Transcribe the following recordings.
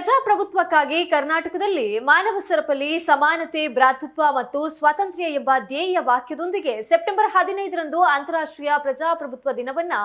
ಪ್ರಜಾಪ್ರಭುತ್ವಕ್ಕಾಗಿ ಕರ್ನಾಟಕದಲ್ಲಿ ಮಾನವ ಸರಪಲಿ ಸಮಾನತೆ, ಭ್ರಾತೃತ್ವ ಮತ್ತು ಸ್ವಾತಂತ್ರ್ಯ ಎಂಬ ಧ್ಯೇಯ ವಾಕ್ಯದೊಂದಿಗೆ ಸೆಪ್ಟೆಂಬರ್ ಹದಿನೈದರಂದು ಅಂತಾರಾಷ್ಟ್ರೀಯ ಪ್ರಜಾಪ್ರಭುತ್ವ ದಿನವನ್ನ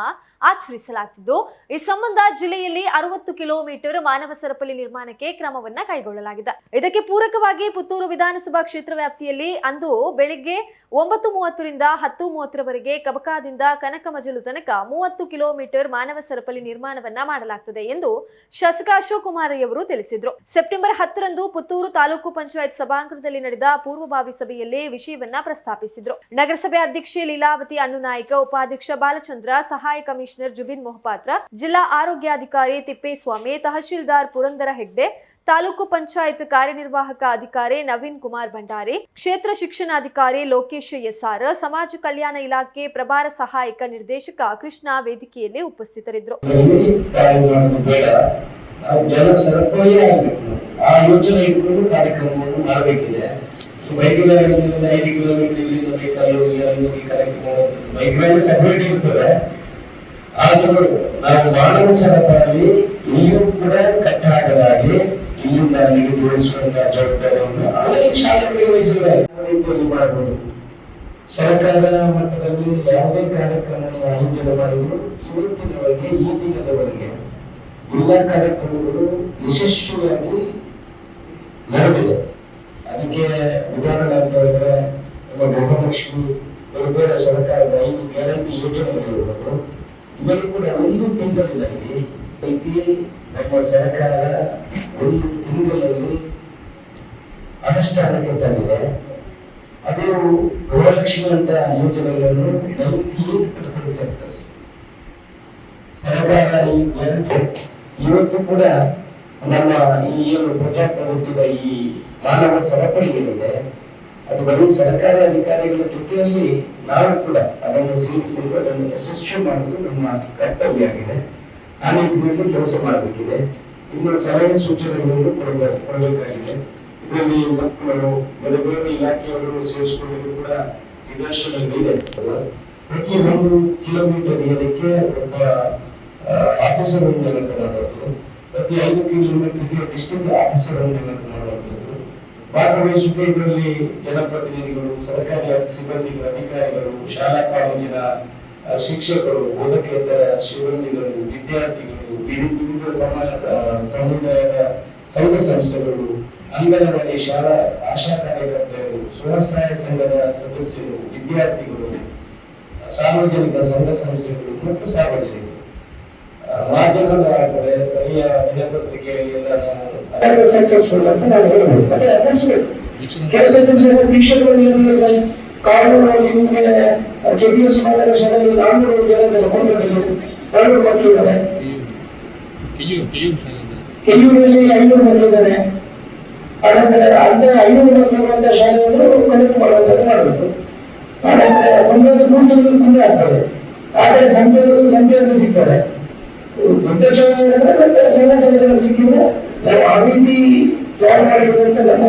ಆಚರಿಸಲಾಗುತ್ತಿದ್ದು ಈ ಸಂಬಂಧ ಜಿಲ್ಲೆಯಲ್ಲಿ ಅರವತ್ತು ಕಿಲೋಮೀಟರ್ ಮಾನವ ಸರಪಲಿ ನಿರ್ಮಾಣಕ್ಕೆ ಕ್ರಮವನ್ನ ಕೈಗೊಳ್ಳಲಾಗಿದೆ. ಇದಕ್ಕೆ ಪೂರಕವಾಗಿ ಪುತ್ತೂರು ವಿಧಾನಸಭಾ ಕ್ಷೇತ್ರ ವ್ಯಾಪ್ತಿಯಲ್ಲಿ ಅಂದು ಬೆಳಿಗ್ಗೆ ಒಂಬತ್ತು ಮೂವತ್ತರಿಂದ ಹತ್ತು ಮೂವತ್ತರವರೆಗೆ ಕಬಕಾದಿಂದ ಕನಕಮಜಲು ತನಕ ಮೂವತ್ತು ಕಿಲೋಮೀಟರ್ ಮಾನವ ಸರಪಲಿ ನಿರ್ಮಾಣವನ್ನ ಮಾಡಲಾಗುತ್ತದೆ ಎಂದು ಶಾಸಕ ಅಶೋಕ್ ಕುಮಾರಯ್ಯವರು ತಿಳಿಸಿದ್ರು. ಸೆಪ್ಟೆಂಬರ್ ಹತ್ತರಂದು ಪುತ್ತೂರು ತಾಲೂಕು ಪಂಚಾಯತ್ ಸಭಾಂಗಣದಲ್ಲಿ ನಡೆದ ಪೂರ್ವಭಾವಿ ಸಭೆಯಲ್ಲಿ ವಿಷಯವನ್ನ ಪ್ರಸ್ತಾಪಿಸಿದ್ರು. ನಗರಸಭೆ ಅಧ್ಯಕ್ಷೆ ಲೀಲಾವತಿ ಅಣ್ಣುನಾಯ್ಕ, ಉಪಾಧ್ಯಕ್ಷ ಬಾಲಚಂದ್ರ, ಸಹಾಯ ಕಮಿಷನರ್ ಜುಬಿನ್ ಮೊಹಪಾತ್ರ, ಜಿಲ್ಲಾ ಆರೋಗ್ಯಾಧಿಕಾರಿ ತಿಪ್ಪೇಸ್ವಾಮಿ, ತಹಶೀಲ್ದಾರ್ ಪುರಂದರ ಹೆಗ್ಡೆ, ತಾಲೂಕು ಪಂಚಾಯತ್ ಕಾರ್ಯನಿರ್ವಾಹಕ ಅಧಿಕಾರಿ ನವೀನ್ ಕುಮಾರ್ ಭಂಡಾರಿ, ಕ್ಷೇತ್ರ ಶಿಕ್ಷಣಾಧಿಕಾರಿ ಲೋಕೇಶ್ ಎಸ್ಆರ್ ಸಮಾಜ ಕಲ್ಯಾಣ ಇಲಾಖೆ ಪ್ರಭಾರ ಸಹಾಯಕ ನಿರ್ದೇಶಕ ಕೃಷ್ಣ ವೇದಿಕೆಯಲ್ಲಿ ಉಪಸ್ಥಿತರಿದ್ದರು. ಜನ ಸರಪಳಿಯೇ ಆಗಬೇಕು. ಆ ಯೋಚನೆ ಇಟ್ಕೊಂಡು ಕಾರ್ಯಕ್ರಮವನ್ನು ಮಾಡಬೇಕಿದೆ. ಬೈಕ್ಗಳಲ್ಲಿ ಐದು ಕಿಲೋಮೀಟರ್ ಕಾರ್ಯಕ್ರಮ ಸಪರೇಟ್ ಇರ್ತದೆ. ಆದರೂ ನಾವು ಮಾನವ ಸರಪಳಿ ಕೂಡ ಕಟ್ಟಾಗದಾಗಿ ಇಲ್ಲಿಂದ ಅಲ್ಲಿಗೆ ಜೋಡಿಸುವಂತಹ ಜವಾಬ್ದಾರಿಯನ್ನು ಶಾಲೆಗಳಿಗೆ ವಹಿಸಬೇಕು ಸರ್ಕಾರ ಮಟ್ಟದಲ್ಲಿ ಯಾವುದೇ ಕಾರ್ಯಕ್ರಮವನ್ನು ಆಯೋಜನೆ ಮಾಡಿದ್ರು ಇವತ್ತಿನವರೆಗೆ ಈ ದಿನದವರೆಗೆ ಎಲ್ಲ ಕಾರ್ಯಕ್ರಮಗಳು ಯಶಸ್ವಿಯಾಗಿ ನಡೆದಿದೆ. ಅದಕ್ಕೆ ಉದಾಹರಣೆ ಅಂತ ಹೇಳಿದ್ರೆ, ನಮ್ಮ ಗೃಹಲಕ್ಷ್ಮಿ ಬೇರೆ ಸರ್ಕಾರದ ಐದು ಗ್ಯಾರಂಟಿ ಯೋಜನೆಗಳಿರ್ಬೋದು ಇವೆಲ್ಲೂ ಕೂಡ ಒಂದು ತಿಂಗಳಿನಲ್ಲಿ ರೀತಿ ನಮ್ಮ ಸರ್ಕಾರ ಒಂದು ತಿಂಗಳಲ್ಲಿ ಅನುಷ್ಠಾನಕ್ಕೆ ತಂದಿದೆ. ಅದು ಗೃಹಲಕ್ಷ್ಮಿ ಅಂತ ಯೋಜನೆಗಳನ್ನು ಸಕ್ಸಸ್. ಸರ್ಕಾರ ಈ ಗ್ಯಾರಂಟಿ. ಇವತ್ತು ಕೂಡ ನಮ್ಮ ಈ ಏನು ಪ್ರಜಾಪ್ರಭುತ್ವದ ಈ ಮಾನವ ಸರಪಳಿ ಏನಿದೆ ಅದು ಬರೀ ಸರ್ಕಾರಿ ಅಧಿಕಾರಿಗಳ ಜೊತೆಯಲ್ಲಿ ನಾವು ಕೂಡ ಅದನ್ನು ಸೇರಿಕೊಂಡು ಅದನ್ನು ಯಶಸ್ವಿ ಮಾಡುವುದು ನಮ್ಮ ಕರ್ತವ್ಯ ಆಗಿದೆ. ಆ ನಿಟ್ಟಿನಲ್ಲಿ ಕೆಲಸ ಮಾಡಬೇಕಿದೆ. ಇನ್ನು ಸಲಹೆ ಸೂಚನೆಗಳನ್ನು ಕೊಡಬೇಕು ಕೊಡಬೇಕಾಗಿದೆ. ಇದರಲ್ಲಿ ಮಕ್ಕಳು ಬೇರೆ ಇಲಾಖೆಯವರು ಸೇರಿಸಿಕೊಳ್ಳಲು ಕೂಡ ನಿದರ್ಶನಗಳಿದೆ ಪ್ರತಿ ಒಂದು ಕಿಲೋಮೀಟರ್ ಇದಕ್ಕೆ ಒಬ್ಬ ಆಫೀಸರ್ ನೇಮಕ ಮಾಡುವಂಥದ್ದು ಪ್ರತಿ ಐದು ಕಿಲೋಮೀಟರ್ಗೆ ಡಿಸ್ಟ್ರಿಕ್ಟ್ ಆಫೀಸರ್ ನೇಮಕ ಮಾಡುವಂಥದ್ದು ಭಾಗವಹಿಸುವ ಇದರಲ್ಲಿ ಜನಪ್ರತಿನಿಧಿಗಳು, ಸರ್ಕಾರಿ ಸಿಬ್ಬಂದಿಗಳು, ಅಧಿಕಾರಿಗಳು, ಶಾಲಾ ಕಾಲೇಜಿನ ಶಿಕ್ಷಕರು, ಬೋಧಕೇತರ ಸಿಬ್ಬಂದಿಗಳು, ವಿದ್ಯಾರ್ಥಿಗಳು, ವಿವಿಧ ಸಮಾಜ ಸಮುದಾಯದ ಸಂಘ ಸಂಸ್ಥೆಗಳು, ಅಂಗನವಾಡಿ ಶಾಲಾ, ಆಶಾ ಕಾರ್ಯಕರ್ತರು ಸ್ವಸಹಾಯ ಸಂಘದ ಸದಸ್ಯರು, ವಿದ್ಯಾರ್ಥಿಗಳು, ಸಾರ್ವಜನಿಕ ಸಂಘ ಸಂಸ್ಥೆಗಳು ಮತ್ತು ಸಾರ್ವಜನಿಕರು. ಆ, ಆಗ್ತದೆ ಸ್ಥಳೀಯ ದಿನಪತ್ರಿಕೆಯಲ್ಲಿ ಸಕ್ಸಸ್ಫುಲ್ ಅಂತ ನಾನು ಹೇಳ್ಬೋದು. ಮತ್ತೆ ನಡೆಸಬೇಕು ಕೆಲಸ ಕೆಲಸ ವೀಕ್ಷಕರಲ್ಲಿ ಕಾನೂನು ನಿಮಗೆ ಕೆಪಿಎಸ್ ಮಾರ್ಗದರ್ಶನದಲ್ಲಿ ನಾನ್ನೂರು ಜನ ತಗೊಂಡಿದ್ದಾರೆ ಎರಡು ಮಕ್ಕಳಿದ್ದಾರೆ ಕೆಯೂರಲ್ಲಿ ಐನೂರು ಮಕ್ಕಳಿದ್ದಾರೆ ಆನಂತರ ಅಂತ ಐನೂರು ಮಕ್ಕಳಿರುವಂತಹ ಶಾಲೆಯನ್ನು ಕನೆಕ್ಟ್ ಮಾಡುವಂಥದ್ದು ಮಾಡಬೇಕು. ಆನಂತರ ಒಂದೊಂದು ಮೂರ್ತದಲ್ಲಿ ಮುಂದೆ ಆಗ್ತದೆ. ಆದರೆ ಸಂಖ್ಯೆಗಳು ಸಂಖ್ಯೆಯಲ್ಲಿ ಸಿಗ್ತದೆ. ದೊಡ್ಡ ಸಣ್ಣ ಸಿಕ್ಕಿದ್ರೆ ನಾವು ಆ ರೀತಿ ತಯಾರು ನನ್ನ